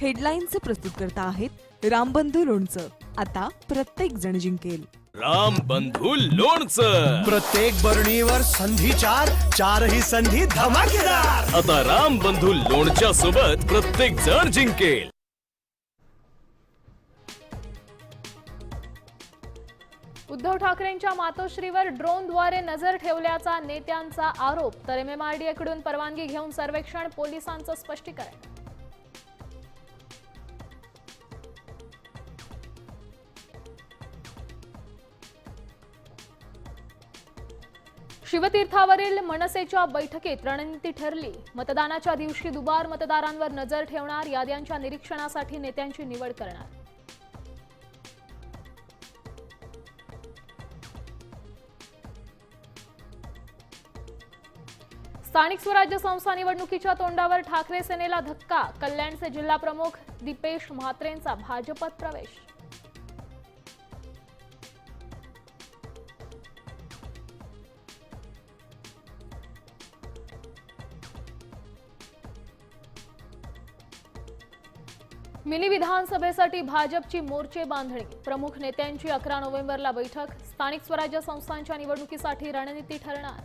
हेडलाईनचे प्रस्तुतकर्ता आहेत रामबंधू लोणचं. आता प्रत्येक जण जिंकेल. राम बंधू लोणचं. प्रत्येक बरणीवर संधी चार चारही संधी धमाकेदार. आता राम बंधू लोणच्या सोबत प्रत्येक जण जिंकेल. उद्धव ठाकरेंच्या मातोश्रीवर ड्रोनद्वारे नजर ठेवल्याचा नेत्यांचा आरोप. तर एमएमआरडीए कडून परवानगी घेऊन सर्वेक्षण पोलिसांचं स्पष्टीकरण. शिवतीर्थावरील मनसेच्या बैठकीत रणनीती ठरली. मतदानाच्या दिवशी दुबार मतदारांवर नजर ठेवणार याद्यांच्या निरीक्षणासाठी नेत्यांची निवड करणार. स्थानिक स्वराज्य संस्था निवडणुकीच्या तोंडावर ठाकरे सेनेला धक्का कल्याणचे जिल्हा प्रमुख दीपेश म्हात्रेंचा भाजपत प्रवेश. मिनी विधानसभेसाठी भाजपची मोर्चे बांधणी. प्रमुख नेत्यांची अकरा नोव्हेंबरला बैठक. स्थानिक स्वराज्य संस्थांच्या निवडणुकीसाठी रणनीती ठरणार.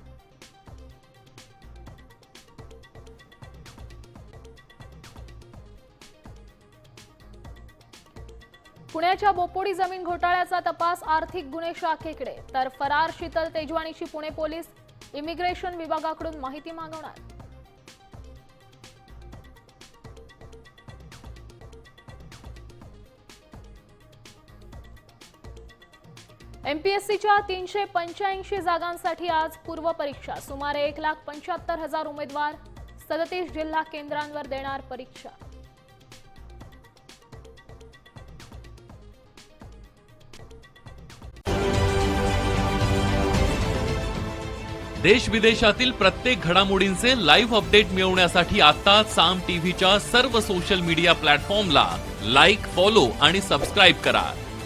पुण्याच्या बोपोडी जमीन घोटाळ्याचा तपास आर्थिक गुन्हे शाखेकडे. तर फरार शीतल तेजवाणीची पुणे पोलीस. इमिग्रेशन विभागाकडून माहिती मागवणार. एमपीएससीच्या तीनशे पंच्याऐंशी जागांसाठी आज पूर्वपरीक्षा सुमारे एक लाख पंच्याहत्तर हजार उमेदवार सदतीस जिल्हा केंद्रांवर देणार परीक्षा. देश विदेशातील प्रत्येक घडामोडींचे लाईव्ह अपडेट मिळवण्यासाठी आता साम टीव्हीच्या सर्व सोशल मीडिया प्लॅटफॉर्मला लाईक फॉलो आणि सबस्क्राईब करा.